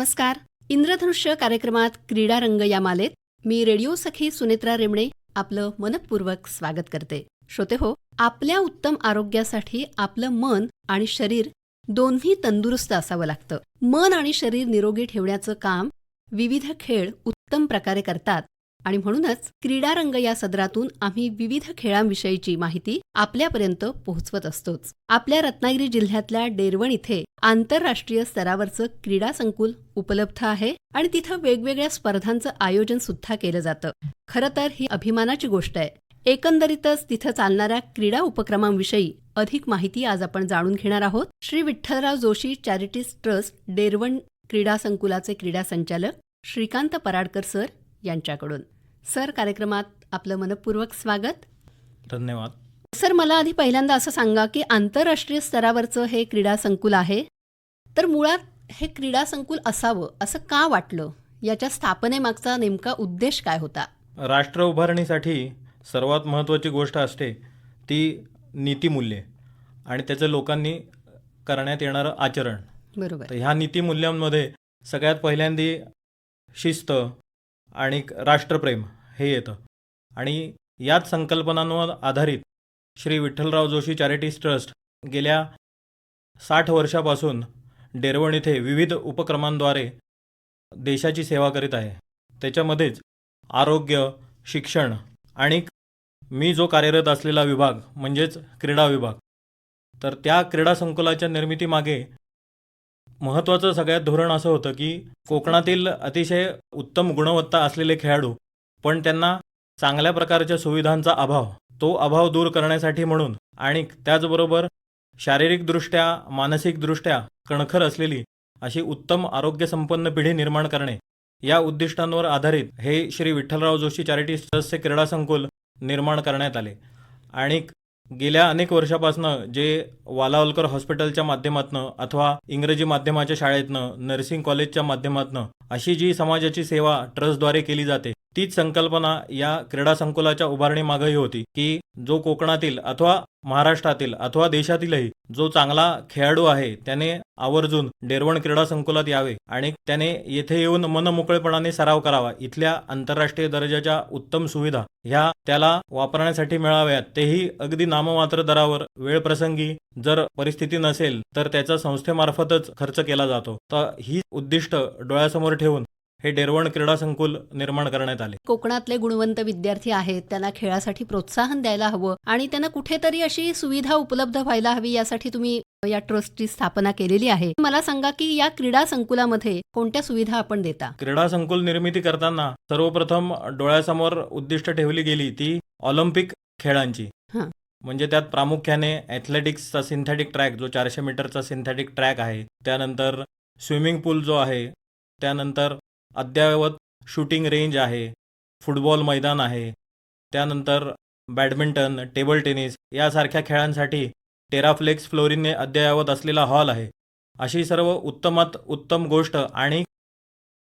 नमस्कार. इंद्रधनुष्य कार्यक्रमात क्रीडा रंग या मालेत मी रेडिओ सखी सुनेत्रा रेमणे आपलं मनपूर्वक स्वागत करते. श्रोते हो आपल्या उत्तम आरोग्यासाठी आपलं मन आणि शरीर दोन्ही तंदुरुस्त असावं लागतं. मन आणि शरीर निरोगी ठेवण्याचं काम विविध खेळ उत्तम प्रकारे करतात आणि म्हणूनच क्रीडा रंग या सदरातून आम्ही विविध खेळांविषयीची माहिती आपल्यापर्यंत पोहोचवत असतोच. आपल्या रत्नागिरी जिल्ह्यातल्या डेरवण इथे आंतरराष्ट्रीय स्तरावरचं क्रीडा संकुल उपलब्ध आहे आणि तिथं वेगवेगळ्या स्पर्धांचं आयोजन सुद्धा केलं जातं. खरं तर ही अभिमानाची गोष्ट आहे. एकंदरीतच तिथं चालणाऱ्या क्रीडा उपक्रमांविषयी अधिक माहिती आज आपण जाणून घेणार आहोत. श्री विठ्ठलराव जोशी चॅरिटीज ट्रस्ट डेरवण क्रीडा संकुलाचे क्रीडा संचालक श्रीकांत पराडकर सर यांच्याकडून. सर कार्यक्रमात आपलं मनपूर्वक स्वागत. धन्यवाद. सर मला आधी पहिल्यांदा असं सांगा की आंतरराष्ट्रीय स्तरावरचं हे क्रीडा संकुल आहे. तर मुळात हे क्रीडा संकुल असावं असं का वाटलं? याच्या स्थापनेमागचा नेमका उद्देश काय होता? राष्ट्र उभारणीसाठी सर्वात महत्त्वाची गोष्ट असते ती नीतिमूल्ये आणि त्याचं लोकांनी करण्यात येणारं आचरण. बरोबर. तर ह्या नीतिमूल्यांमध्ये सगळ्यात पहिल्यांदी शिस्त आणि राष्ट्रप्रेम हे येतं. आणि याच संकल्पनांवर आधारित श्री विठ्ठलराव जोशी चॅरिटीज ट्रस्ट गेल्या साठ वर्षापासून डेरवण इथे विविध उपक्रमांद्वारे देशाची सेवा करीत आहे. त्याच्यामध्येच आरोग्य शिक्षण आणि मी जो कार्यरत असलेला विभाग म्हणजेच क्रीडा विभाग. तर त्या क्रीडा संकुलाच्या निर्मितीमागे महत्त्वाचं सगळ्यात धोरण असं होतं की कोकणातील अतिशय उत्तम गुणवत्ता असलेले खेळाडू पण त्यांना चांगल्या प्रकारच्या सुविधांचा अभाव तो अभाव दूर करण्यासाठी म्हणून. आणि त्याचबरोबर शारीरिकदृष्ट्या मानसिकदृष्ट्या कणखर असलेली अशी उत्तम आरोग्यसंपन्न पिढी निर्माण करणे. या उद्दिष्टांवर आधारित हे श्री विठ्ठलराव जोशी चॅरिटी ट्रस्टचे क्रीडा संकुल निर्माण करण्यात आले. आणि गेल्या अनेक वर्षापासनं जे वालावलकर हॉस्पिटलच्या माध्यमातनं अथवा इंग्रजी माध्यमाच्या शाळेतनं नर्सिंग कॉलेजच्या माध्यमातनं अशी जी समाजाची सेवा ट्रस्टद्वारे केली जाते तीच संकल्पना या क्रीडा संकुलाच्या उभारणीमागही होती की जो कोकणातील अथवा महाराष्ट्रातील अथवा देशातीलही जो चांगला खेळाडू आहे त्याने आवर्जून डेरवण क्रीडा संकुलात यावे आणि त्याने येथे येऊन मनमोकळेपणाने सराव करावा. इथल्या आंतरराष्ट्रीय दर्जाच्या उत्तम सुविधा ह्या त्याला वापरण्यासाठी मिळाव्यात. तेही अगदी नाममात्र दरावर. वेळप्रसंगी जर परिस्थिती नसेल तर त्याचा संस्थेमार्फतच खर्च केला जातो. तर ही उद्दिष्ट डोळ्यासमोर ठेवून हे डेरवण क्रीडा संकुल निर्माण करण्यात आले. कोकणातले गुणवंत विद्यार्थी आहेत. त्यांना खेळासाठी प्रोत्साहन द्यायला हवं आणि त्यांना कुठेतरी अशी सुविधा उपलब्ध व्हायला हवी यासाठी तुम्ही या ट्रस्टची स्थापना केलेली आहे. मला सांगा की या क्रीडा संकुलामध्ये कोणत्या सुविधा आपण देता? क्रीडा संकुल निर्मिती करताना सर्वप्रथम डोळ्यासमोर उद्दिष्ट ठेवली गेली ती ऑलिम्पिक खेळांची. म्हणजे त्यात प्रामुख्याने ॲथलेटिक्सचा सिंथेटिक ट्रॅक जो चारशे मीटरचा सिंथेटिक ट्रॅक आहे. त्यानंतर स्विमिंग पूल जो आहे. त्यानंतर अद्ययावत शूटिंग रेंज आहे फुटबॉल मैदान आहे त्यानंतर बॅडमिंटन टेबल टेनिस यासारख्या खेळांसाठी टेराफ्लेक्स फ्लोरिनने अद्ययावत असलेला हॉल आहे. अशी सर्व उत्तमात उत्तम गोष्ट आणि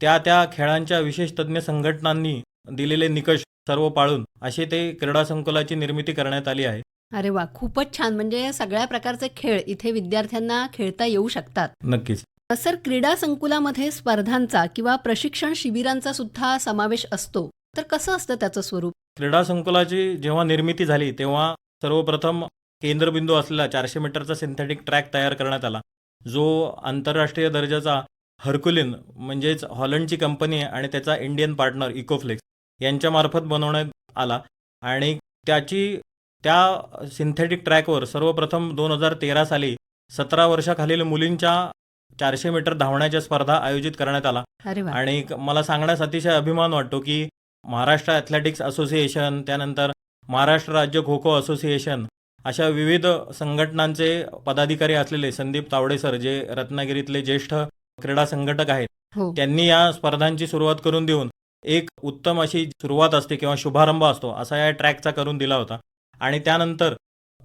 त्या त्या खेळांच्या विशेष तज्ज्ञ संघटनांनी दिलेले निकष सर्व पाळून अशी ते क्रीडा संकुलाची निर्मिती करण्यात आली आहे. अरे वा खूपच छान. म्हणजे सगळ्या प्रकारचे खेळ इथे विद्यार्थ्यांना खेळता येऊ शकतात. नक्कीच. सर क्रीडा संकुलामध्ये स्पर्धांचा किंवा प्रशिक्षण शिबिरांचा सुद्धा समावेश असतो. तर कसं असतं त्याचं स्वरूप? क्रीडा संकुलाची जेव्हा निर्मिती झाली तेव्हा सर्वप्रथम केंद्रबिंदू असलेला चारशे मीटरचा सिंथेटिक ट्रॅक तयार करण्यात आला. जो आंतरराष्ट्रीय दर्जाचा हर्कुलिन म्हणजेच हॉलंडची कंपनी आणि त्याचा इंडियन पार्टनर इकोफ्लेक्स यांच्यामार्फत बनवण्यात आला. आणि त्याची त्या सिंथेटिक ट्रॅकवर सर्वप्रथम दोन हजार तेरा साली सतरा वर्षाखालील मुलींच्या चारशे मीटर धावण्याच्या स्पर्धा आयोजित करण्यात आला. अरे वा. आणि क- मला सांगण्यास अतिशय अभिमान वाटतो की महाराष्ट्र ॲथलेटिक्स असोसिएशन त्यानंतर महाराष्ट्र राज्य खो खो असोसिएशन अशा विविध संघटनांचे पदाधिकारी असलेले संदीप तावडे सर जे रत्नागिरीतले ज्येष्ठ क्रीडा संघटक आहेत हो. त्यांनी या स्पर्धांची सुरुवात करून देऊन एक उत्तम अशी सुरुवात असते किंवा शुभारंभ असतो असा या ट्रॅकचा करून दिला होता. आणि त्यानंतर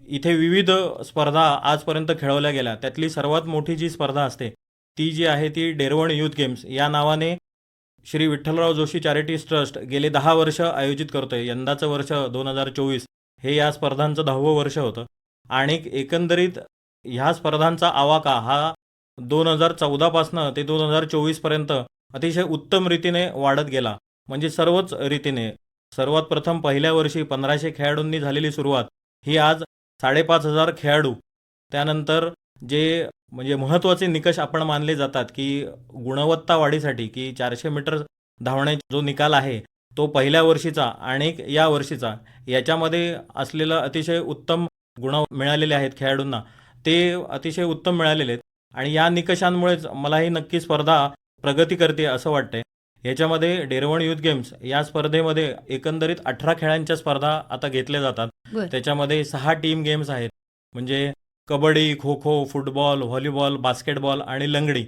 इथे विविध स्पर्धा आजपर्यंत खेळवल्या गेल्या. त्यातली सर्वात मोठी जी स्पर्धा असते ती जी आहे ती डेरवण यूथ गेम्स. या नावाने श्री विठ्ठलराव जोशी चॅरिटीज ट्रस्ट गेले दहा वर्ष आयोजित करतोय. यंदाचं वर्ष दोन हजार चोवीस. हे या स्पर्धांचं दहावं वर्ष होतं. आणि एकंदरीत ह्या स्पर्धांचा आवाका हा दोन हजार चौदापासनं ते दोन हजार चोवीसपर्यंत अतिशय उत्तम रीतीने वाढत गेला. म्हणजे सर्वच रीतीने. सर्वात प्रथम पहिल्या वर्षी पंधराशे खेळाडूंनी झालेली सुरुवात ही आज साडेपाच हजार खेळाडू. त्यानंतर जे म्हणजे महत्त्वाचे निकष आपण मानले जातात की गुणवत्ता वाढीसाठी की चारशे मीटर धावण्याचा जो निकाल आहे तो पहिल्या वर्षीचा आणि या वर्षीचा याच्यामध्ये असलेलं अतिशय उत्तम गुण मिळालेले आहेत खेळाडूंना. ते अतिशय उत्तम मिळालेले आहेत आणि या निकषांमुळेच मला ही नक्की स्पर्धा प्रगती करते असं वाटतंय. याच्यामध्ये डेरवण युथ गेम्स या स्पर्धेमध्ये एकंदरीत अठरा खेळांच्या स्पर्धा आता घेतल्या जातात. त्याच्यामध्ये सहा टीम गेम्स आहेत. म्हणजे kabaddi kho kho football volleyball basketball आणि लंगडी.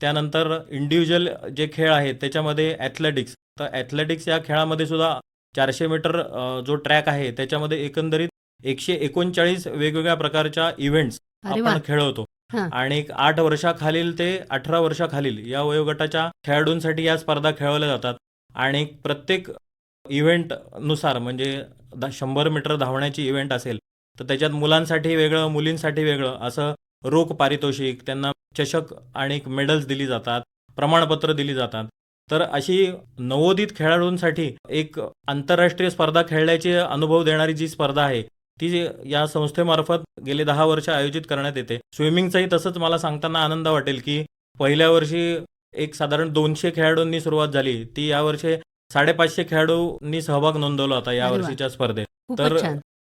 त्यानंतर इंडिव्हिज्युअल जे खेळ आहेत त्याच्यामध्ये ॲथलेटिक्स. तर ॲथलेटिक्स या खेळामध्ये सुद्धा चारशे मीटर जो ट्रॅक आहे त्याच्यामध्ये एकंदरीत एकशे एकोणचाळीस वेगवेगळ्या प्रकारच्या इव्हेंट्स आपण खेळवतो. आणि एक आठ वर्षाखालील ते अठरा वर्षाखालील या वयोगटाच्या खेळाडूंसाठी या स्पर्धा खेळवल्या जातात. आणि प्रत्येक इव्हेंटनुसार म्हणजे शंभर मीटर धावण्याची इव्हेंट असेल तर त्याच्यात मुलांसाठी वेगळं मुलींसाठी वेगळं असं रोख पारितोषिक त्यांना चषक आणि मेडल्स दिली जातात प्रमाणपत्र दिली जातात. तर अशी नवोदित खेळाडूंसाठी एक आंतरराष्ट्रीय स्पर्धा खेळण्याचे अनुभव देणारी जी स्पर्धा आहे ती या संस्थेमार्फत गेले दहा वर्ष आयोजित करण्यात येते. स्विमिंगचंही तसंच मला सांगताना आनंद वाटेल की पहिल्या वर्षी एक साधारण दोनशे खेळाडूंनी सुरुवात झाली. ती यावर्षी साडेपाचशे खेळाडूंनी सहभाग नोंदवला होता या. वर्षीच्या स्पर्धेत. तर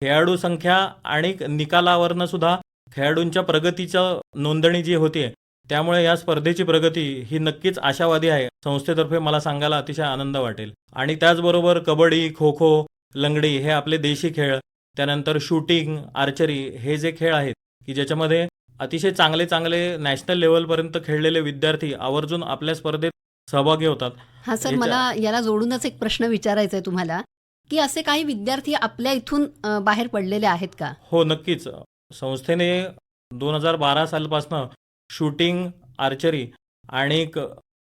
खेळाडू संख्या आणि निकालावरनं सुद्धा खेळाडूंच्या प्रगतीचं नोंदणी जी होतीये त्यामुळे या स्पर्धेची प्रगती ही नक्कीच आशावादी आहे. संस्थेतर्फे मला सांगायला अतिशय आनंद वाटेल. आणि त्याचबरोबर कबड्डी खो खो लंगडी हे आपले देशी खेळ त्यानंतर शूटिंग आर्चरी हे जे खेळ आहेत की ज्याच्यामध्ये अतिशय चांगले चांगले नॅशनल लेवलपर्यंत खेळलेले विद्यार्थी आवर्जून आपल्या स्पर्धेत सहभागी होतात. हा सर मला याला जोडूनच एक प्रश्न विचारायचा आहे तुम्हाला की असे काही विद्यार्थी आपल्या इथून बाहेर पडलेले आहेत का? हो नक्कीच. संस्थेने दोन हजार बारा सालपासनं शूटिंग आर्चरी आणि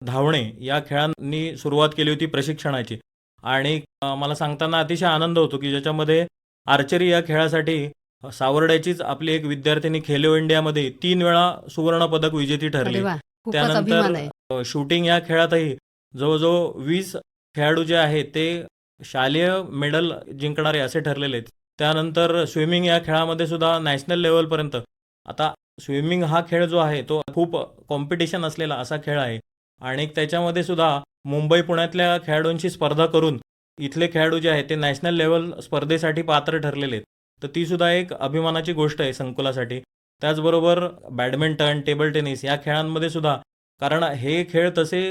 धावणे या खेळांनी सुरुवात केली होती प्रशिक्षणाची. आणि मला सांगताना अतिशय आनंद होतो की ज्याच्यामध्ये आर्चरी या खेळासाठी सावर्ड्याचीच आपली एक विद्यार्थिनी खेलो इंडियामध्ये तीन वेळा सुवर्ण पदक विजेती ठरली. त्यानंतर शूटिंग या खेळातही जवळजवळ वीस खेळाडू जे आहेत ते शालेय मेडल जिंकणारे असे ठरलेले आहेत. त्यानंतर स्विमिंग या खेळामध्ये सुद्धा नॅशनल लेवलपर्यंत आता स्विमिंग हा खेळ जो आहे तो खूप कॉम्पिटिशन असलेला असा खेळ आहे. आणि त्याच्यामध्ये सुद्धा मुंबई पुण्यातल्या खेळाडूंची स्पर्धा करून इथले खेळाडू जे आहेत ते नॅशनल लेवल स्पर्धेसाठी पात्र ठरलेले आहेत. तर ती सुद्धा एक अभिमानाची गोष्ट आहे संकुलासाठी. त्याचबरोबर बॅडमिंटन टेबल टेनिस या खेळांमध्ये सुद्धा कारण हे खेळ तसे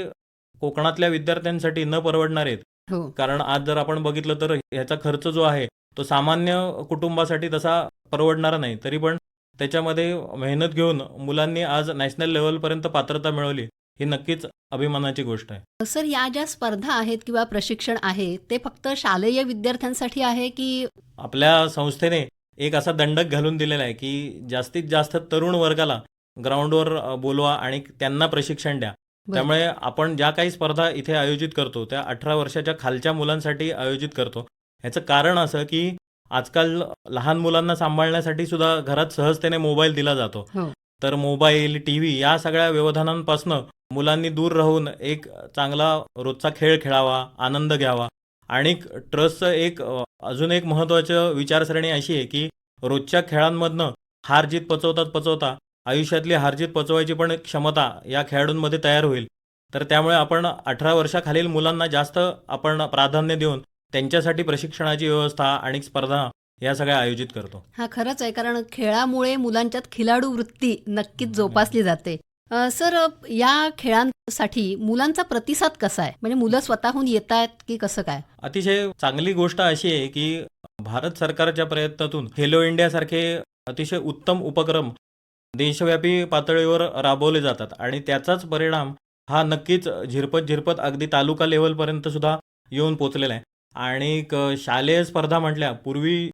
कोकणातल्या विद्यार्थ्यांसाठी न परवडणार आहेत. हो. कारण आज जर आपण बघितलं तर ह्याचा खर्च जो आहे तो सामान्य कुटुंबासाठी तसा परवडणारा नाही. तरी पण त्याच्यामध्ये मेहनत घेऊन मुलांनी आज नॅशनल लेवलपर्यंत पात्रता मिळवली. ही नक्कीच अभिमानाची गोष्ट आहे सर या ज्या स्पर्धा आहेत किंवा प्रशिक्षण आहे ते फक्त शालेय विद्यार्थ्यांसाठी आहे की आपल्या संस्थेने एक असा दंडक घालून दिलेला आहे की जास्तीत जास्त तरुण वर्गाला ग्राउंडवर बोलवा आणि त्यांना प्रशिक्षण द्या. त्यामुळे आपण ज्या काही स्पर्धा इथे आयोजित करतो त्या अठरा वर्षाच्या खालच्या मुलांसाठी आयोजित करतो ह्याचं कारण असं की आजकाल लहान मुलांना सांभाळण्यासाठी सुद्धा घरात सहजतेने मोबाईल दिला जातो हो. तर मोबाईल टी व्ही या सगळ्या व्यवधानांपासून मुलांनी दूर राहून एक चांगला रोजचा खेळ खेळावा आनंद घ्यावा. आणि ट्रस्टचं एक अजून एक महत्त्वाचं विचारसरणी अशी आहे की रोजच्या खेळांमधनं हार जीत पचवतात पचवता आयुष्यातली हारजीत पचवायची पण क्षमता या खेळाडूंमध्ये तयार होईल. तर त्यामुळे आपण अठरा वर्षाखालील मुलांना जास्त आपण प्राधान्य देऊन त्यांच्यासाठी प्रशिक्षणाची व्यवस्था आणि स्पर्धा या सगळ्या आयोजित करतो. हा खरंच आहे कारण खेळामुळे मुलांच्यात खिलाडू वृत्ती नक्कीच जोपासली जाते. अ, सर या खेळांसाठी मुलांचा प्रतिसाद कसा आहे? म्हणजे मुलं स्वतःहून येत आहेत की कसं काय? अतिशय चांगली गोष्ट अशी आहे की भारत सरकारच्या प्रयत्नातून खेलो इंडिया सारखे अतिशय उत्तम उपक्रम देशव्यापी पातळीवर राबवले जातात आणि त्याचाच परिणाम हा नक्कीच झिरपत झिरपत अगदी तालुका लेवलपर्यंत सुद्धा येऊन पोचलेला आहे. आणि शालेय स्पर्धा म्हटल्या पूर्वी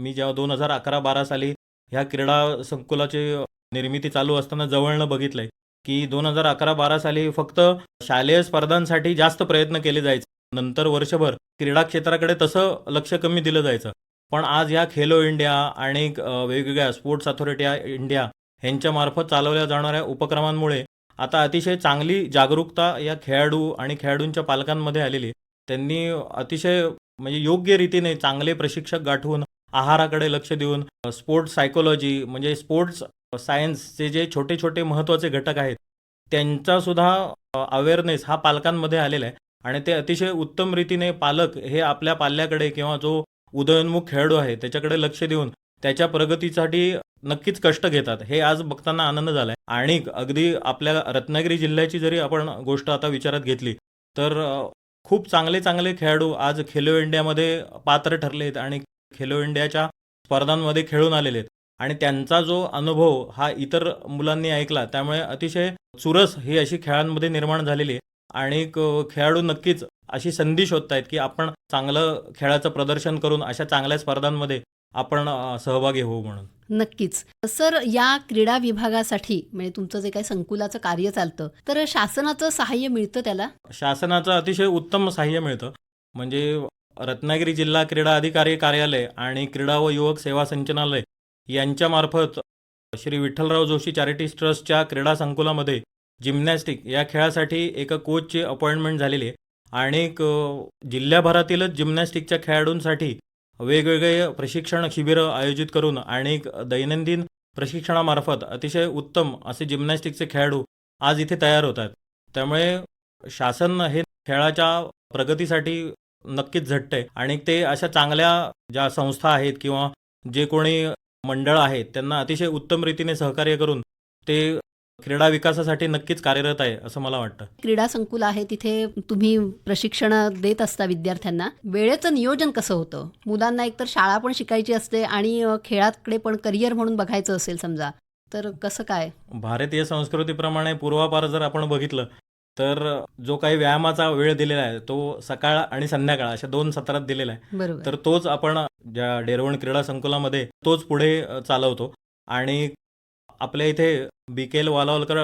मी जेव्हा दोन हजार अकरा बारा साली ह्या क्रीडा संकुलाची निर्मिती चालू असताना जवळनं बघितलंय की दोन हजार अकरा बारा साली फक्त शालेय स्पर्धांसाठी जास्त प्रयत्न केले जायचे नंतर वर्षभर क्रीडा क्षेत्राकडे तसं लक्ष कमी दिलं जायचं पण आज या खेलो इंडिया आणि वेगवेगळ्या स्पोर्ट्स अथॉरिटी इंडिया ह्यांच्यामार्फत चालवल्या जाणाऱ्या उपक्रमांमुळे आता अतिशय चांगली जागरूकता या खेळाडू आणि खेळाडूंच्या पालकांमध्ये आलेली आहे. त्यांनी अतिशय म्हणजे योग्य रीतीने चांगले प्रशिक्षक गाठवून आहाराकडे लक्ष देऊन स्पोर्ट्स सायकोलॉजी म्हणजे स्पोर्ट्स सायन्सचे जे छोटे छोटे महत्त्वाचे घटक आहेत त्यांचा सुद्धा अवेअरनेस हा पालकांमध्ये आलेला आहे. आणि ते अतिशय उत्तम रीतीने पालक हे आपल्या पाल्याकडे किंवा जो उदयोन्मुख खेळाडू आहे त्याच्याकडे लक्ष देऊन त्याच्या प्रगतीसाठी नक्कीच कष्ट घेतात. हे आज बघताना आनंद झालाय. आणि अगदी आपल्या रत्नागिरी जिल्ह्याची जरी आपण गोष्ट आता विचारात घेतली तर खूप चांगले चांगले खेळाडू आज खेलो इंडियामध्ये पात्र ठरलेत. आणि खेलो इंडियाच्या स्पर्धांमध्ये खेळून आलेले आहेत. आणि त्यांचा जो अनुभव हा इतर मुलांनी ऐकला त्यामुळे अतिशय चुरस ही अशी खेळांमध्ये निर्माण झालेली आहे. आणि खेळाडू नक्कीच अशी संधी शोधतायत की आपण चांगलं खेळाचं प्रदर्शन करून अशा चांगल्या स्पर्धांमध्ये आपण सहभागी होऊ म्हणून. नक्कीच. सर या क्रीडा विभागासाठी म्हणजे तुमचं जे काही संकुलाचं कार्य चालतं तर शासनाचं सहाय्य मिळतं त्याला? शासनाचं अतिशय उत्तम सहाय्य मिळतं. म्हणजे रत्नागिरी जिल्हा क्रीडा अधिकारी कार्यालय आणि क्रीडा व युवक सेवा संचालनालय यांच्यामार्फत श्री विठ्ठलराव जोशी चॅरिटीज ट्रस्टच्या क्रीडा संकुलामध्ये जिम्नॅस्टिक या खेळासाठी एका कोचची अपॉइंटमेंट झालेली आहे. आणि जिल्ह्याभरातीलच जिम्नॅस्टिकच्या खेळाडूंसाठी वेगवेगळे प्रशिक्षण शिबिरं आयोजित करून आणि दैनंदिन प्रशिक्षणामार्फत अतिशय उत्तम असे जिम्नॅस्टिकचे खेळाडू आज इथे तयार होत आहेत. त्यामुळे शासन हे खेळाच्या प्रगतीसाठी नक्कीच झटतंय. आणि ते अशा चांगल्या ज्या संस्था आहेत किंवा जे कोणी मंडळ आहेत त्यांना अतिशय उत्तम रीतीने सहकार्य करून ते क्रीडा विकासासाठी नक्कीच कार्यरत आहे असं मला वाटतं. क्रीडा संकुल आहे तिथे तुम्ही प्रशिक्षण देत असता विद्यार्थ्यांना. वेळेचं नियोजन कसं होतं? मुलांना एकतर शाळा पण शिकायची असते आणि खेळाकडे पण करिअर म्हणून बघायचं असेल समजा तर कसं काय? भारतीय संस्कृतीप्रमाणे पूर्वापार जर आपण बघितलं तर जो काही व्यायामाचा वेळ दिलेला आहे तो सकाळ आणि संध्याकाळ अशा दोन सत्रात दिलेला आहे. तर तोच आपण ज्या डेरवण क्रीडा संकुलामध्ये तोच पुढे चालवतो. आणि आपल्या इथे बी के एल वालावलकर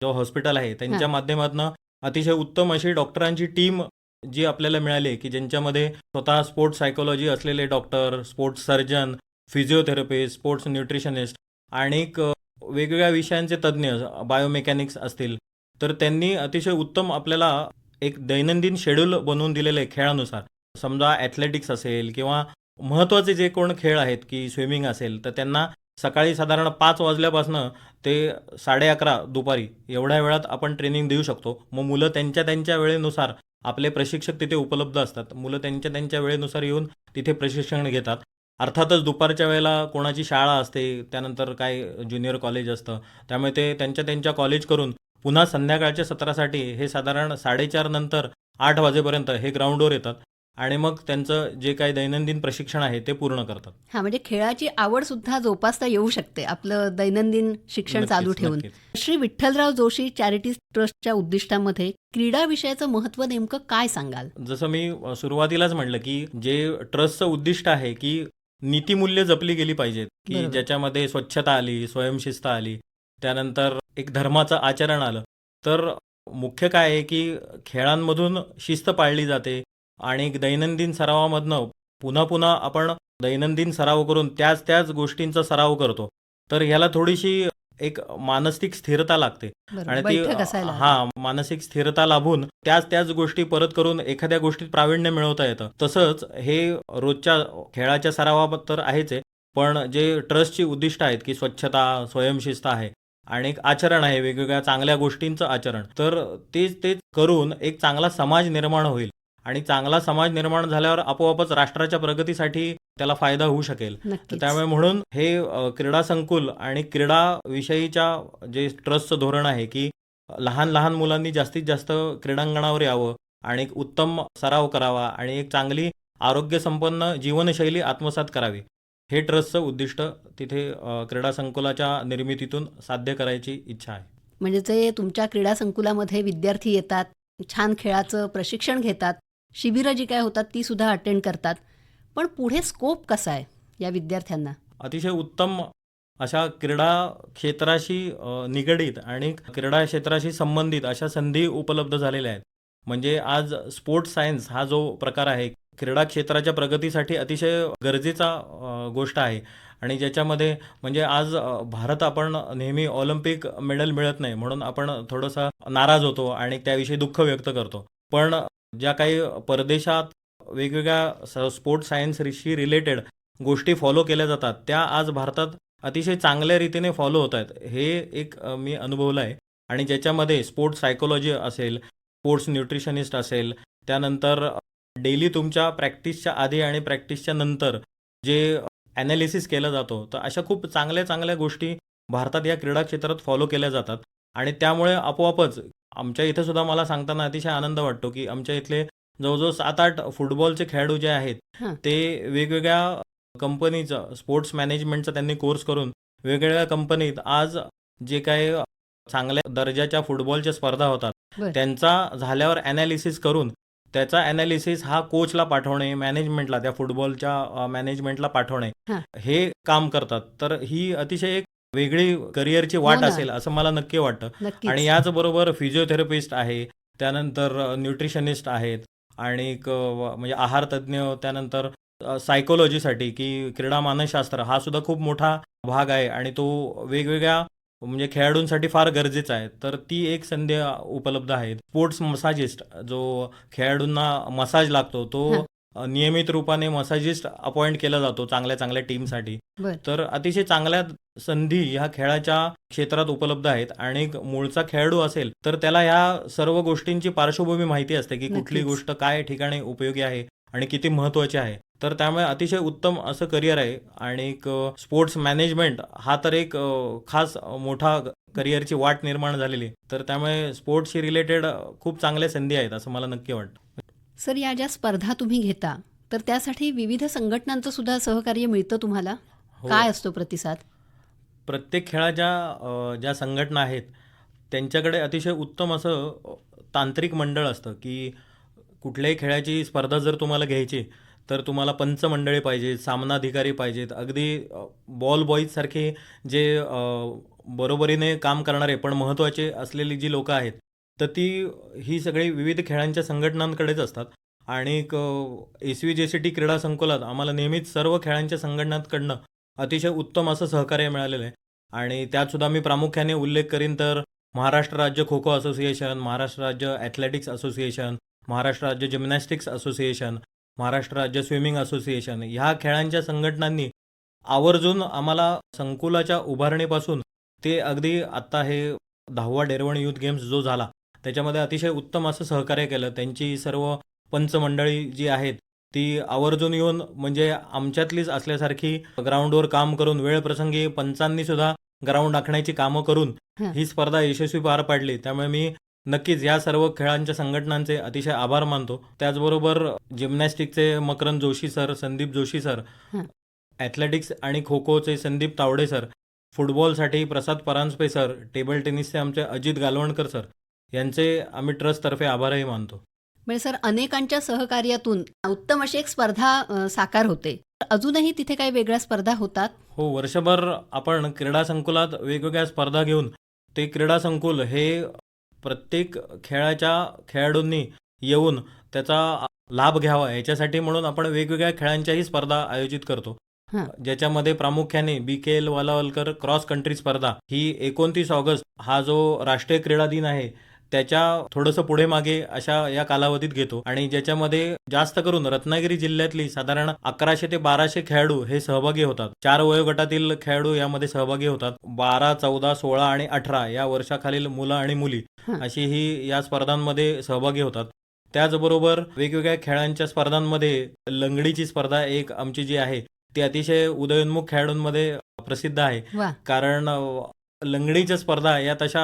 जो हॉस्पिटल आहे त्यांच्या माध्यमातून अतिशय उत्तम अशी डॉक्टरांची टीम जी आपल्याला मिळाली की ज्यांच्यामध्ये स्वतः स्पोर्ट्स सायकोलॉजी असलेले doctor sports surgeon physiotherapist sports nutritionist आणि वेगवेगळ्या विषयांचे तज्ज्ञ बायोमेकॅनिक्स असतील तर त्यांनी अतिशय उत्तम आपल्याला एक दैनंदिन शेड्यूल बनवून दिलेलं आहे खेळानुसार. समजा ॲथलेटिक्स असेल किंवा महत्त्वाचे जे कोण खेळ आहेत की स्विमिंग असेल तर त्यांना सकाळी साधारण पाच वाजल्यापासनं ते साडे अकरा दुपारी एवढ्या वेळात आपण ट्रेनिंग देऊ शकतो. मग मुलं त्यांच्या त्यांच्या वेळेनुसार आपले प्रशिक्षक तिथे उपलब्ध असतात. मुलं त्यांच्या त्यांच्या वेळेनुसार येऊन तिथे प्रशिक्षण घेतात. अर्थातच दुपारच्या वेळेला कोणाची शाळा असते त्यानंतर काय ज्युनियर कॉलेज असतं त्यामुळे ते त्यांच्या त्यांच्या कॉलेज करून पुन्हा संध्याकाळच्या सत्रासाठी हे साधारण साडेचार नंतर आठ वाजेपर्यंत हे ग्राउंडवर येतात आणि मग त्यांचं जे काही दैनंदिन प्रशिक्षण आहे ते पूर्ण करतात हा म्हणजे खेळाची आवड सुद्धा जोपासता येऊ शकते आपलं दैनंदिन शिक्षण चालू ठेवून. श्री विठ्ठलराव जोशी चॅरिटी ट्रस्टच्या उद्दिष्टामध्ये क्रीडा विषयाचं महत्त्व नेमकं काय सांगाल जसं मी सुरुवातीलाच म्हटलं की जे ट्रस्टचं उद्दिष्ट आहे की नीतिमूल्य जपली गेली पाहिजेत की. ज्याच्यामध्ये स्वच्छता आली स्वयंशिस्त आली त्यानंतर एक धर्माचं आचरण आलं. तर मुख्य काय आहे की खेळांमधून शिस्त पाळली जाते आणि एक दैनंदिन सरावामधनं पुन्हा पुन्हा आपण दैनंदिन सराव करून त्याच त्याच गोष्टींचा सराव करतो. तर ह्याला थोडीशी एक मानसिक स्थिरता लागते. आणि ती. हा मानसिक स्थिरता लाभून त्याच त्याच गोष्टी परत करून एखाद्या गोष्टीत प्रावीण्य मिळवता येतं. तसंच हे रोजच्या खेळाच्या सरावात तर आहेच आहे. पण जे ट्रस्टची उद्दिष्ट आहेत की स्वच्छता स्वयंशिस्त आहे आणि एक आचरण आहे वेगवेगळ्या चांगल्या गोष्टींचं आचरण. तर तेच तेच करून एक चांगला समाज निर्माण होईल. आणि चांगला समाज निर्माण झाल्यावर आपोआपच राष्ट्राच्या प्रगतीसाठी त्याला फायदा होऊ शकेल. त्यामुळे म्हणून हे क्रीडा संकुल आणि क्रीडा विषयीच्या जे ट्रस्टचं धोरण आहे की लहान लहान मुलांनी जास्तीत जास्त क्रीडांगणावर यावं आणि एक उत्तम सराव करावा आणि एक चांगली आरोग्यसंपन्न जीवनशैली आत्मसात करावी. हे ट्रस्टचं उद्दिष्ट तिथे क्रीडा संकुलाच्या निर्मितीतून साध्य करायची इच्छा आहे. म्हणजे जे तुमच्या क्रीडा संकुलामध्ये विद्यार्थी येतात छान खेळाचं प्रशिक्षण घेतात शिबिरं जी काय होतात ती सुद्धा अटेंड करतात. पण पुढे स्कोप कसा आहे या विद्यार्थ्यांना? अतिशय उत्तम अशा क्रीडा क्षेत्राशी निगडीत आणि क्रीडा क्षेत्राशी संबंधित अशा संधी उपलब्ध झालेल्या आहेत. म्हणजे आज स्पोर्ट्स सायन्स हा जो प्रकार आहे क्रीडा क्षेत्राच्या प्रगतीसाठी अतिशय गरजेचा गोष्ट आहे. आणि ज्याच्यामध्ये म्हणजे आज भारत आपण नेहमी ऑलिम्पिक मेडल मिळत नाही म्हणून आपण थोडंसं नाराज होतो आणि त्याविषयी दुःख व्यक्त करतो. पण ज्या काही परदेशात वेगवेगळ्या स स्पोर्ट्स सायन्सशी रिलेटेड गोष्टी फॉलो केल्या जातात त्या आज भारतात अतिशय चांगल्या रीतीने फॉलो होत आहेत. हे एक मी अनुभवलं आहे आणि ज्याच्यामध्ये स्पोर्ट्स सायकोलॉजी असेल स्पोर्ट्स न्यूट्रिशनिस्ट असेल त्यानंतर डेली तुमच्या प्रॅक्टिसच्या आधी आणि प्रॅक्टिसच्या नंतर जे ॲनालिसिस केला जातो तर अशा खूप चांगल्या चांगल्या गोष्टी भारतात या क्रीडा क्षेत्रात फॉलो केल्या जातात आणि त्यामुळे आपोआपच आमच्या इथं सुद्धा मला सांगताना अतिशय आनंद वाटतो की आमच्या इथले जवळजवळ सात आठ फुटबॉलचे खेळाडू जे आहेत. ते वेगवेगळ्या कंपनीचं स्पोर्ट्स मॅनेजमेंटचा त्यांनी कोर्स करून वेगवेगळ्या कंपनीत आज जे काही चांगल्या दर्जाच्या फुटबॉलच्या स्पर्धा होतात. त्यांचा झाल्यावर ॲनालिसिस करून त्याचा ॲनालिसिस हा कोचला पाठवणे मॅनेजमेंटला त्या फुटबॉलच्या मॅनेजमेंटला पाठवणे हां. काम करतात तर ही अतिशय एक वेगळी करिअरची वाट हो. असेल असं मला नक्की वाटतं आणि याचबरोबर फिजिओथेरपिस्ट आहे त्यानंतर न्यूट्रिशनिस्ट आहेत आणि म्हणजे आहार तज्ज्ञ त्यानंतर सायकोलॉजीसाठी की क्रीडा मानसशास्त्र हा सुद्धा खूप मोठा भाग आहे आणि तो वेगवेगळ्या म्हणजे खेळाडूंसाठी फार गरजेचा आहे. तर ती एक संधी उपलब्ध आहे. स्पोर्ट्स मसाजिस्ट जो खेळाडूंना मसाज लागतो तो नियमित रूपाने मसाजिस्ट अपॉइंट केला जातो चांगल्या चांगल्या टीमसाठी. तर अतिशय चांगल्या संधी ह्या खेळाच्या क्षेत्रात उपलब्ध आहेत. आणि मूळचा खेळाडू असेल तर त्याला ह्या सर्व गोष्टींची पार्श्वभूमी माहिती असते की कुठली. गोष्ट काय ठिकाणी उपयोगी आहे आणि किती महत्वाची आहे. तर त्यामुळे अतिशय उत्तम असं करिअर आहे आणि एक स्पोर्ट्स मॅनेजमेंट हा तर एक खास मोठा करिअरची वाट निर्माण झालेली. तर त्यामुळे स्पोर्ट्सशी रिलेटेड खूप चांगल्या संधी आहेत असं मला नक्की वाटतं सर या ज्या स्पर्धा तुम्ही घेता तर त्यासाठी विविध संघटनांचं सुद्धा सहकार्य मिळतं तुम्हाला हो. काय असतो प्रतिसाद प्रत्येक खेळाच्या ज्या संघटना आहेत त्यांच्याकडे अतिशय उत्तम असं तांत्रिक मंडळ असतं की कुठल्याही खेळाची स्पर्धा जर तुम्हाला घ्यायची तर तुम्हाला पंचमंडळे पाहिजेत सामनाधिकारी पाहिजेत. अगदी बॉल बॉईजसारखे जे बरोबरीने काम करणारे पण महत्त्वाचे असलेली जी लोकं आहेत तर ती ही सगळी विविध खेळांच्या संघटनांकडेच असतात. आणि S V J C T क्रीडा संकुलात आम्हाला नेहमीच सर्व खेळांच्या संघटनांकडनं अतिशय उत्तम असं सहकार्य मिळालेलं आहे. आणि त्यातसुद्धा मी प्रामुख्याने उल्लेख करीन तर महाराष्ट्र राज्य खो खो असोसिएशन महाराष्ट्र राज्य ॲथलेटिक्स असोसिएशन महाराष्ट्र राज्य जिम्नॅस्टिक्स असोसिएशन महाराष्ट्र राज्य स्विमिंग असोसिएशन. ह्या खेळांच्या संघटनांनी आवर्जून आम्हाला संकुलाच्या उभारणीपासून ते अगदी आत्ता हे दहावा डेरवण युथ गेम्स जो झाला त्याच्यामध्ये अतिशय उत्तम असं सहकार्य केलं. त्यांची सर्व पंचमंडळी जी आहेत ती आवर्जून येऊन म्हणजे आमच्यातलीच असल्यासारखी ग्राउंडवर काम करून वेळ प्रसंगी पंचांनी सुद्धा ग्राउंड आखण्याची कामं करून. ही स्पर्धा यशस्वी पार पाडली. त्यामुळे मी नक्कीच या सर्व खेळांच्या संघटनांचे अतिशय आभार मानतो. त्याचबरोबर जिम्नॅस्टिकचे Makarand Joshi sir Sandeep Joshi sir. Athletics आणि खो खोचे संदीप तावडे सर फुटबॉलसाठी प्रसाद परांजपे सर टेबल टेनिसचे आमचे अजित गालवणकर सर यांचे आम्ही ट्रस्टतर्फे आभारही मानतो. म्हणजे सर अनेकांच्या सहकार्यातून उत्तम अशी एक स्पर्धा साकार होते. अजूनही तिथे काही वेगळ्या स्पर्धा होतात? हो वर्षभर आपण क्रीडा संकुलात वेगवेगळ्या स्पर्धा घेऊन ते क्रीडा संकुल हे प्रत्येक खेळाच्या खेळाडूंनी येऊन त्याचा लाभ घ्यावा याच्यासाठी म्हणून आपण वेगवेगळ्या खेळांच्याही स्पर्धा आयोजित करतो. ज्याच्यामध्ये प्रामुख्याने B K L Walawalkar cross country स्पर्धा ही एकोणतीस ऑगस्ट हा जो राष्ट्रीय क्रीडा दिन आहे त्याच्या थोडंसं पुढे मागे अशा या कालावधीत घेतो. आणि ज्याच्यामध्ये जास्त करून रत्नागिरी जिल्ह्यातली साधारण अकराशे ते बाराशे खेळाडू हे सहभागी होतात. चार वयोगटातील खेळाडू यामध्ये सहभागी होतात. बारा चौदा सोळा आणि अठरा या वर्षाखालील मुलं आणि मुली. अशी ही या स्पर्धांमध्ये सहभागी होतात. त्याचबरोबर वेगवेगळ्या खेळांच्या स्पर्धांमध्ये लंगडीची स्पर्धा एक आमची जी आहे ती अतिशय उदयोन्मुख खेळाडूंमध्ये प्रसिद्ध आहे. कारण लंगडीच्या स्पर्धा या तशा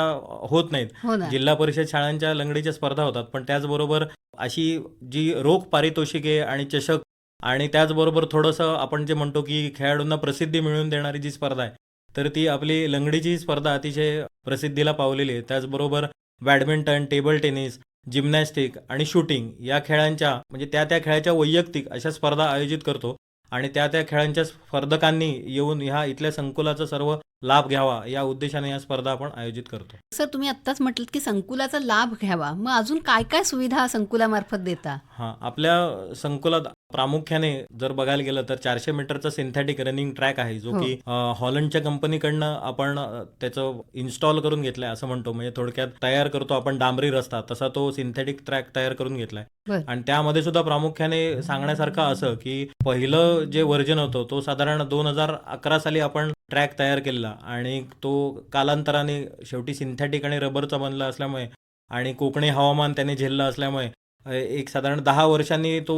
होत नाहीत. हो जिल्हा परिषद शाळांच्या लंगडीच्या स्पर्धा होतात पण त्याचबरोबर अशी जी रोख पारितोषिके आणि चषक आणि त्याचबरोबर थोडंसं आपण जे म्हणतो की खेळाडूंना प्रसिद्धी मिळवून देणारी जी स्पर्धा आहे तर ती आपली लंगडीची स्पर्धा अतिशय प्रसिद्धीला पावलेली आहे. त्याचबरोबर बॅडमिंटन टेबल टेनिस जिम्नॅस्टिक आणि शूटिंग या खेळांच्या म्हणजे त्या त्या खेळाच्या वैयक्तिक अशा स्पर्धा आयोजित करतो आणि त्या त्या खेळांच्या स्पर्धकांनी येऊन ह्या इथल्या संकुलाचा सर्व लाभ घ्यावा या उद्देशाने या स्पर्धा आपण आयोजित करतो. सर तुम्ही आत्ताच म्हटलं की संकुलाचा लाभ घ्यावा. मग अजून काय काय सुविधा संकुलामार्फत देता? हां आपल्या संकुलात प्रामुख्याने जर बघायला गेलं तर चारशे मीटरचा सिंथेटिक रनिंग ट्रॅक आहे जो हो. की हॉलंडच्या कंपनीकडनं आपण त्याचं इन्स्टॉल करून घेतलंय असं म्हणतो. म्हणजे थोडक्यात तयार करतो आपण डांबरी रस्ता तसा तो सिंथेटिक ट्रॅक तयार करून घेतलाय. आणि त्यामध्ये सुद्धा प्रामुख्याने सांगण्यासारखं असं की पहिलं जे व्हर्जन होतं तो साधारण दोन हजार अकरा साली आपण ट्रॅक तयार केलेला. आणि तो कालांतराने शेवटी सिंथेटिक आणि रबरचा बनला असल्यामुळे आणि कोकणी हवामान त्याने झेललं असल्यामुळे एक साधारण दहा वर्षांनी तो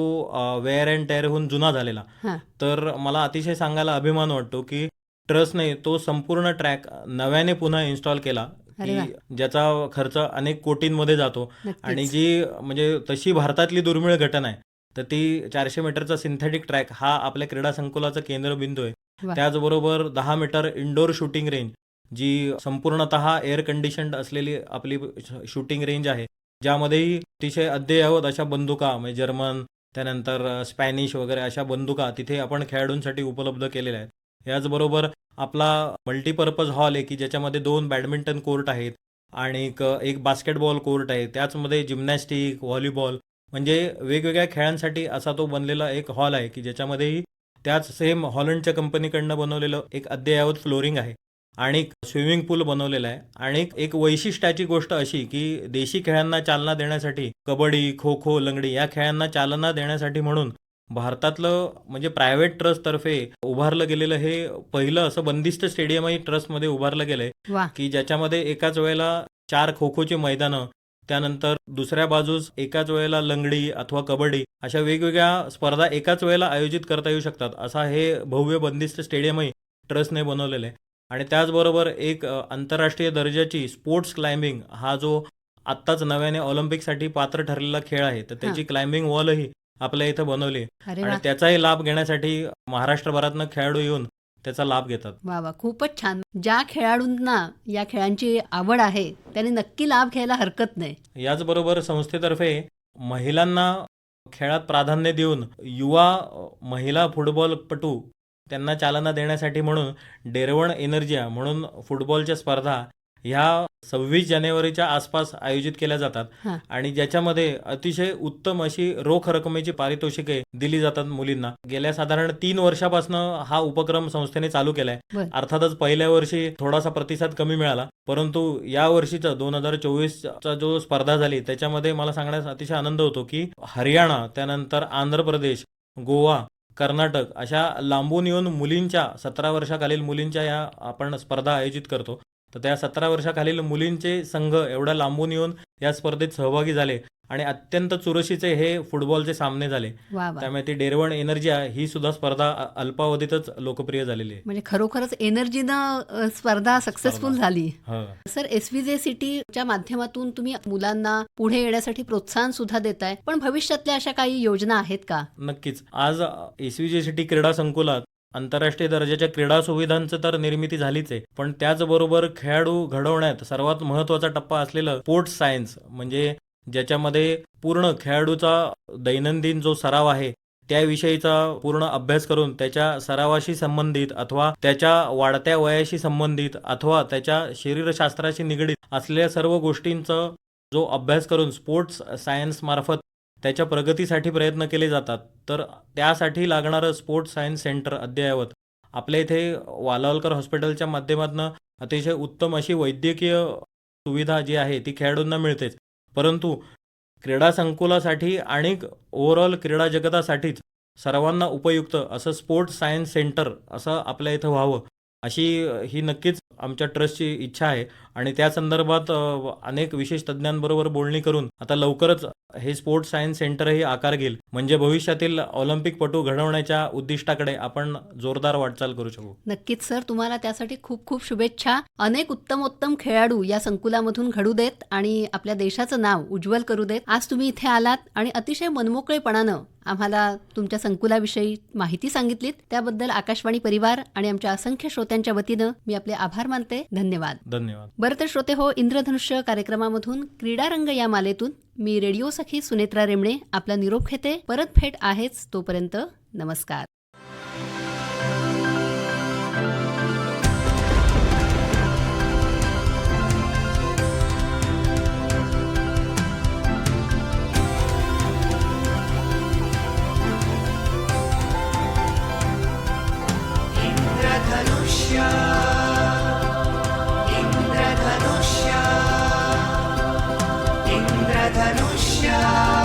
वेअर अँड टेअर होऊन जुना झालेला. तर मला अतिशय सांगायला अभिमान वाटतो की ट्रस्टने तो संपूर्ण ट्रॅक नव्याने पुन्हा इन्स्टॉल केला ज्याचा खर्च अनेक कोटींमध्ये जातो. आणि जी म्हणजे तशी भारतातली दुर्मिळ घटना आहे तर ती चारशे मीटरचा सिंथेटिक ट्रॅक हा आपल्या क्रीडा संकुलाचा केंद्रबिंदू आहे. त्याचबरोबर दहा मीटर इंडोर शूटिंग रेंज जी संपूर्णतः एअर कंडिशन्ड असलेली आपली शूटिंग रेंज आहे ज्यामध्येही अतिशय अद्ययावत अशा बंदुका म्हणजे जर्मन त्यानंतर स्पॅनिश वगैरे अशा बंदुका तिथे आपण खेळाडूंसाठी उपलब्ध केलेल्या आहेत. याचबरोबर आपला मल्टीपर्पज हॉल आहे की ज्याच्यामध्ये दोन बॅडमिंटन कोर्ट आहेत आणि एक एक बास्केटबॉल कोर्ट आहे. त्याचमध्ये जिम्नॅस्टिक व्हॉलीबॉल म्हणजे वेगवेगळ्या खेळांसाठी असा तो बनलेला एक हॉल आहे की ज्याच्यामध्येही त्याच सेम हॉलंडच्या कंपनीकडनं बनवलेलं एक अद्ययावत फ्लोरिंग आहे. आणि स्विमिंग पूल बनवलेला आहे. आणि एक वैशिष्ट्याची गोष्ट अशी की देशी खेळांना चालना देण्यासाठी कबड्डी खो खो लंगडी या खेळांना चालना देण्यासाठी म्हणून भारतातलं म्हणजे प्रायव्हेट ट्रस्टतर्फे उभारलं गेलेलं हे पहिलं असं बंदिस्त स्टेडियमही ट्रस्टमध्ये उभारलं गेलंय. की ज्याच्यामध्ये एकाच वेळेला चार खो खोची मैदानं त्यानंतर दुसऱ्या बाजूस एकाच वेळेला लंगडी अथवा कबड्डी अशा वेगवेगळ्या स्पर्धा एकाच वेळेला आयोजित करता येऊ शकतात. असा हे भव्य बंदिस्त स्टेडियमही ट्रस्टने बनवलेलं आहे. आणि त्याचबरोबर एक आंतरराष्ट्रीय दर्जाची स्पोर्ट्स क्लाइम्बिंग हा जो आत्ताच नव्याने ऑलिम्पिकसाठी पात्र ठरलेला खेळ आहे तर त्याची क्लाइम्बिंग वॉलही आपल्या इथं बनवली आणि त्याचाही लाभ घेण्यासाठी महाराष्ट्रभरातनं खेळाडू येऊन त्याचा लाभ घेतात. वा वा खूपच छान. ज्या खेळाडूंना या खेळांची आवड आहे त्यांनी नक्की लाभ घ्यायला हरकत नाही. याचबरोबर संस्थेतर्फे महिलांना खेळात प्राधान्य देऊन युवा महिला फुटबॉलपटू त्यांना चालना देण्यासाठी म्हणून डेरवण एनर्जिया म्हणून फुटबॉलच्या स्पर्धा ह्या सव्वीस जानेवारीच्या आसपास आयोजित केल्या जातात. आणि ज्याच्यामध्ये अतिशय उत्तम अशी रोख रकमेची पारितोषिके दिली जातात मुलींना. गेल्या साधारण तीन वर्षापासून हा उपक्रम संस्थेने चालू केलाय. अर्थातच पहिल्या वर्षी थोडासा प्रतिसाद कमी मिळाला. परंतु या वर्षीचा दोन हजार चोवीसचा जो स्पर्धा झाली त्याच्यामध्ये मला सांगण्यास अतिशय आनंद होतो की हरियाणा त्यानंतर आंध्र प्रदेश गोवा कर्नाटक अशा लांबून येऊन मुलींच्या सतरा वर्षाखालील मुलींच्या या आपण स्पर्धा आयोजित करतो. तर त्या सतरा वर्षाखालील मुलींचे संघ एवढ्या लांबून येऊन या स्पर्धेत सहभागी झाले आणि अत्यंत चुरशीचे हे फुटबॉलचे सामने झाले. त्यामुळे ती डेरवण एनर्जी आहे ही सुद्धा स्पर्धा अल्पावधीतच लोकप्रिय झालेली आहे. म्हणजे खरोखरच एनर्जीनं स्पर्धा सक्सेसफुल. झाली. हो. सर एस व्ही जे सिटीच्या माध्यमातून तुम्ही मुलांना पुढे येण्यासाठी प्रोत्साहन सुद्धा देताय. पण भविष्यातल्या अशा काही योजना आहेत का? नक्कीच. आज एस व्ही सिटी क्रीडा संकुलात आंतरराष्ट्रीय दर्जाच्या क्रीडा सुविधांचं तर निर्मिती झालीच आहे पण त्याचबरोबर खेळाडू घडवण्यात सर्वात महत्त्वाचा टप्पा असलेलं स्पोर्ट्स सायन्स म्हणजे ज्याच्यामध्ये पूर्ण खेळाडूचा दैनंदिन जो सराव आहे त्याविषयीचा पूर्ण अभ्यास करून त्याच्या सरावाशी संबंधित अथवा त्याच्या वाढत्या वयाशी संबंधित अथवा त्याच्या शरीरशास्त्राशी निगडीत असलेल्या सर्व गोष्टींचा जो अभ्यास करून स्पोर्ट्स सायन्स मार्फत त्याच्या प्रगतीसाठी प्रयत्न केले जातात. तर त्यासाठी लागणारं स्पोर्ट्स सायन्स सेंटर अद्ययावत. आपल्या इथे वालावलकर हॉस्पिटलच्या माध्यमातून अतिशय उत्तम अशी वैद्यकीय सुविधा जी आहे ती खेळाडूंना मिळतेच. परंतु क्रीडा संकुलासाठी आणि ओव्हरऑल क्रीडा जगतासाठीच सर्वांना उपयुक्त असं स्पोर्ट्स सायन्स सेंटर असं आपल्या इथं व्हावं अशी ही नक्कीच आमच्या ट्रस्टची इच्छा आहे. आणि त्या संदर्भात अनेक विशेष तज्ज्ञांबरोबर बोलणी करून आता लवकरच हे स्पोर्ट्स सायन्स सेंटरही आकार घेईल. म्हणजे भविष्यातील ऑलिम्पिक पटू घडवण्याच्या उद्दिष्टाकडे आपण जोरदार वाटचाल करू शकू. नक्कीच सर. तुम्हाला त्यासाठी खूप खूप शुभेच्छा. अनेक उत्तमोत्तम खेळाडू या संकुलामधून घडू देत आणि आपल्या देशाचं नाव उज्ज्वल करू देत. आज तुम्ही इथे आलात आणि अतिशय मनमोकळेपणानं आम्हाला तुमच्या संकुलाविषयी माहिती सांगितलीत. त्याबद्दल आकाशवाणी परिवार आणि आमच्या असंख्य श्रोत्यांच्या वतीनं मी आपले आभार आभार मानते. धन्यवाद. धन्यवाद. बरं तर श्रोते हो इंद्रधनुष्य कार्यक्रमामधून क्रीडा रंग या मालेतून मी रेडिओ सखी सुनेत्रा रेमणे आपला निरोप घेते. परत भेट आहेच तोपर्यंत नमस्कार. Yeah. now.